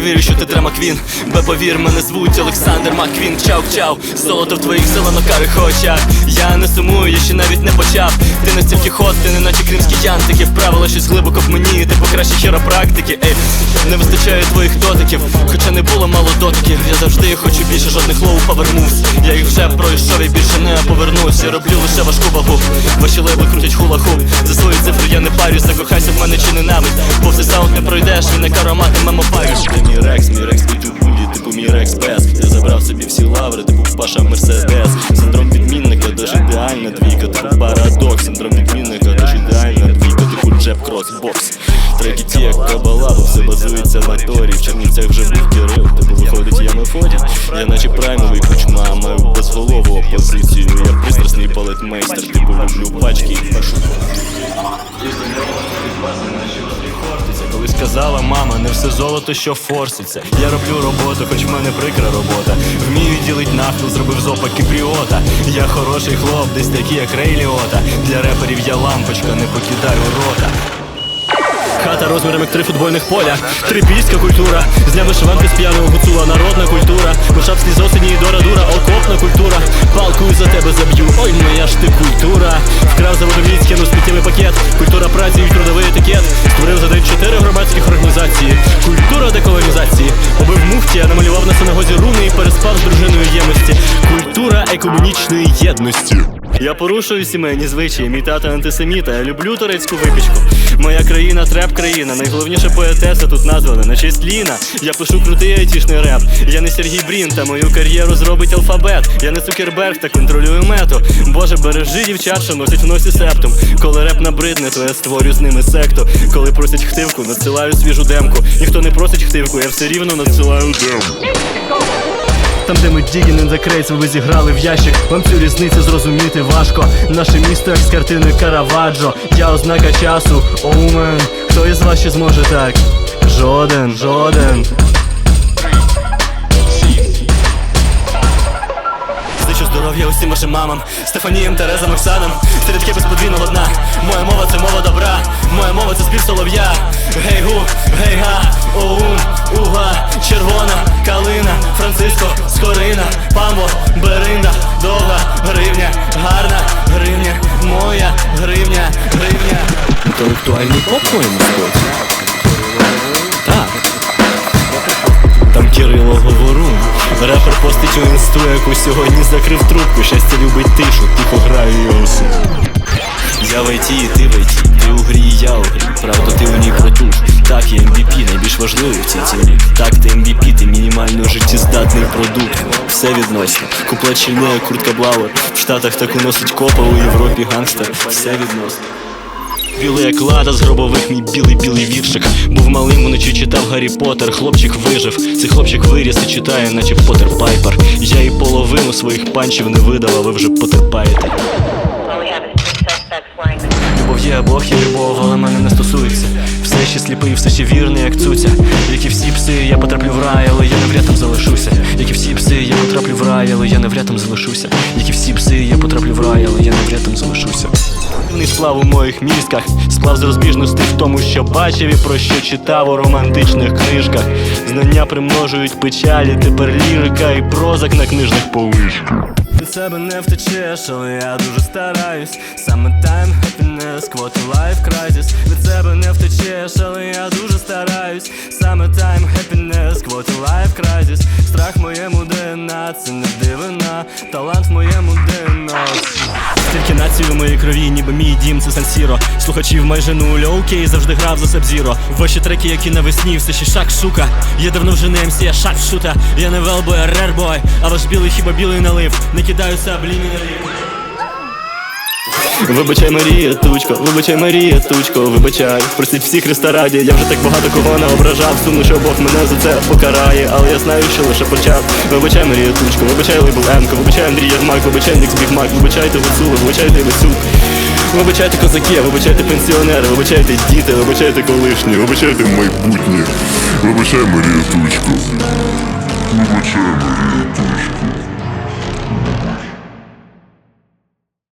далі вірю, що ти драма квін. Бе повір, мене звуть Олександр Маквін. Чау, чау, золото в твоїх зеленокарих очах. Я не сумую, я ще навіть не почав. Ти настільки хот, ти не наче кримські янтики Вправила щось глибоко в мені, ти покраще хіропрактики. Ей, не вистачає твоїх дотиків. Хоча не було мало дотиків Я завжди хочу більше жодних лоу повернусь. Я їх вже пройшов і більше не повернусь. Я роблю лише важку вагу. Ваші лейбли крутять хула-хуп За свої цифри я не парюсь, закохайся в мене чи ненавидь. Бо цей саунд не пройдеш, він не каромати мемо мій рекс пес Я забрав собі всі лаври, типу Паша Мерседес. Синдром відмінника, дож ідеальна двійка, типу парадокс. Синдром відмінника, дож ідеальна двійка, типу джеб крос бокс. Треки ті, як кабала, бо все базується на торі. В Чернівцях вже був Кирил, типу виходить я Мефодій Я наче праймовий кучма, маю безголову опозицію. Я пристрасний балетмейстер, типу люблю пачки і пашу казала мама, не все золото, що форситься. Я роблю роботу, хоч в мене прикра робота. Вмію ділить нафту, зробив з опа кіпріота. Я хороший хлоп, десь такий, як Рей Ліота. Для реперів я лампочка, не покидаю рота. Хата розміром як три футбольних поля, трипільська культура, з дня вишиванки з п'яного гуцула, народна культура, Вишапські з осені і дора дура, окопна культура, палкою за тебе заб'ю, ой моя ж ти культура. Вкрав заводовіць, кинув сміттєвий пакет, культура праці Культура екомунічної єдності. Я порушую сімейні звичаї, мій тато антисеміта, я люблю турецьку випічку. Моя країна треп країна, найголовніша поетеса тут названа на честь Ліна. Я пишу крутий айтішний реп. Я не Сергій Брін, та мою кар'єру зробить алфабет. Я не Цукерберг та контролюю мету. Боже, бережи дівчат, що носять в носі септум. Коли реп набридне, то я створю з ними секту. Коли просять хтивку, надсилаю свіжу демку. Ніхто не просить хтивку, я все рівно надсилаю демку. Там, де ми Дігін in the Crates, ви зіграли в ящик. Вам цю різницю зрозуміти важко. Наше місто як з картини Караваджо. Я ознака часу, оумен. Хто із вас ще зможе так? Жоден, жоден. Здоров'я усім вашим мамам, Стефаніям, Терезам, Оксанам Середки без подвійного дна Моя мова це мова добра, моя мова це спів солов'я Гей гу, гей га, оун, уга, червона, памбо, беринда, довга, гривня, гарна, гривня, моя гривня, гривня. Інтелектуальний поп мабуть. Так. Там Кирило Говорун Репер постить у інсту, яку сьогодні закрив трубку Щастя любить тишу, тихо граю його син Я в ІТ, і ти в ІТ, ти у грі, я у грі. Правда, ти у ній протуж Так, я MVP, найбільш важливий в цій цілі Так, ти MVP, ти мінімально життєздатний продукт. Все відносно. Куплет щільнує, куртка Блауер В Штатах таку носить копа, у Європі гангстер. Все відносно. Білий як лада з гробових мій білий-білий віршик. Був малим, вночі читав Гаррі Поттер Хлопчик вижив, цей хлопчик виріс і читає, наче Поттер Пайпер. Я і половину своїх панчів не видав, а ви вже потерпаєте є Бог є любов, але мене не стосується. Все ще сліпий, все ще вірний, як цуця. Як і всі пси, я потраплю в рай, але я навряд там залишуся. Як і всі пси, я потраплю в рай, але я навряд там залишуся. Як і всі пси, я потраплю в рай, але я навряд там залишуся. Дивний сплав у моїх мізках, сплав з розбіжностей в тому, що бачив і про що читав у романтичних книжках. Знання примножують печалі, тепер лірика і прозак на книжних поличках. Від себе не втечеш, але я дуже стараюсь. Саме time, happiness, quote life crisis Від себе не втечеш, але я дуже стараюсь. Саме time, happiness, quote life crisis Страх моєму ДНА, це не дивина, талант моєму ДНА. Стільки націй у моїй крові, ніби мій дім, це Сан-Сіро. Слухачів майже нуль, окей, завжди грав за Сабзіро. Ваші треки, які навесні, все ще шак, шука Я давно вже не МС, я шак шута Я не велбой, рербой. А ваш білий хіба білий налив. Не кидаю саблі, на налив Вибачай, Марія, тучко, вибачай, Марія, тучко, вибачай. Простіть всі Христа я вже так багато кого не ображав. Сумно, що Бог мене за це покарає, але я знаю, що лише почав. Вибачай, Марія, тучко, вибачай Лейбл вибачай Андрій Єрмак, вибачай Нікс Біг Мак, вибачайте Гуцули, вибачайте Весюк. Вибачайте козаки, вибачайте пенсіонери, вибачайте діти, вибачайте колишні, вибачайте майбутнє. Вибачай, Марія Тучко. Вибачай, Марія Тучко.